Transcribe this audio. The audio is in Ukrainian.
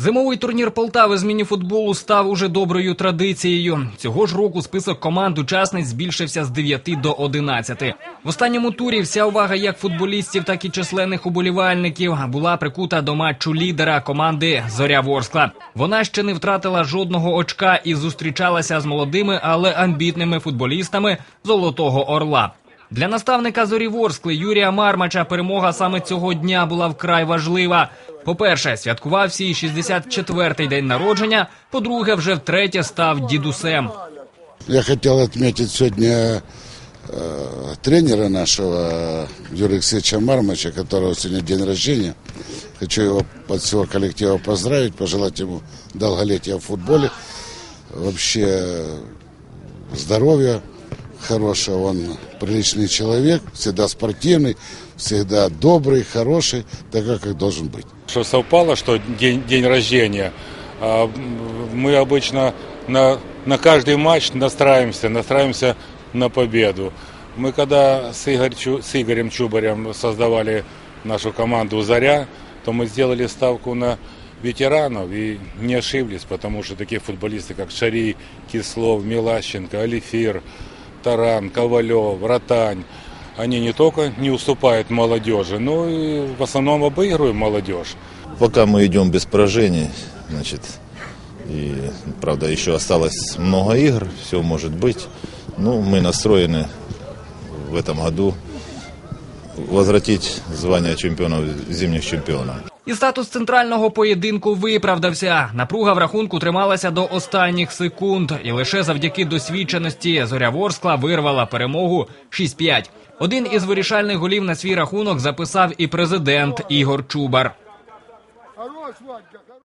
Зимовий турнір Полтави з мініфутболу став уже доброю традицією. Цього ж року список команд учасниць збільшився з 9 до 11. В останньому турі вся увага як футболістів, так і численних уболівальників була прикута до матчу лідера команди Зоря Ворскла. Вона ще не втратила жодного очка і зустрічалася з молодими, але амбітними футболістами Золотого Орла. Для наставника зорі Ворскли Юрія Мармача перемога саме цього дня була вкрай важлива. По-перше, святкував свій 64-й день народження. По-друге, вже втретє став дідусем. Я хотел отметить сегодня э, тренера нашего э, Юрия Алексеевича Мармача, которого сегодня день рождения. Хочу его от всего коллектива поздравить, пожелать ему долголетия в футболе. Вообще э, здоровья хорошего. Он приличный человек, всегда спортивный, всегда добрый, хороший, такой, как должен быть. Что совпало, что день, день рождения. А, Мы обычно на, на каждый матч настраиваемся, настраиваемся на победу. Мы когда с, Игорь с Игорем Чубарем создавали нашу команду «Заря», то мы сделали ставку на ветеранов и не ошиблись, потому что такие футболисты, как Шари, Кислов, Милащенко, Алифир, Таран, Ковалев, Ротань, они не только не уступают молодежи, но и в основном обыгрывают молодежь. Пока мы идем без поражений, значит, и, правда, еще осталось много игр, все может быть. Ну, мы настроены в этом году возвратить звание чемпионов, зимних чемпионов. І статус центрального поєдинку виправдався. Напруга в рахунку трималася до останніх секунд, і лише завдяки досвідченості зоря Ворскла вирвала перемогу 6-5. Один із вирішальних голів на свій рахунок записав і президент Ігор Чубар.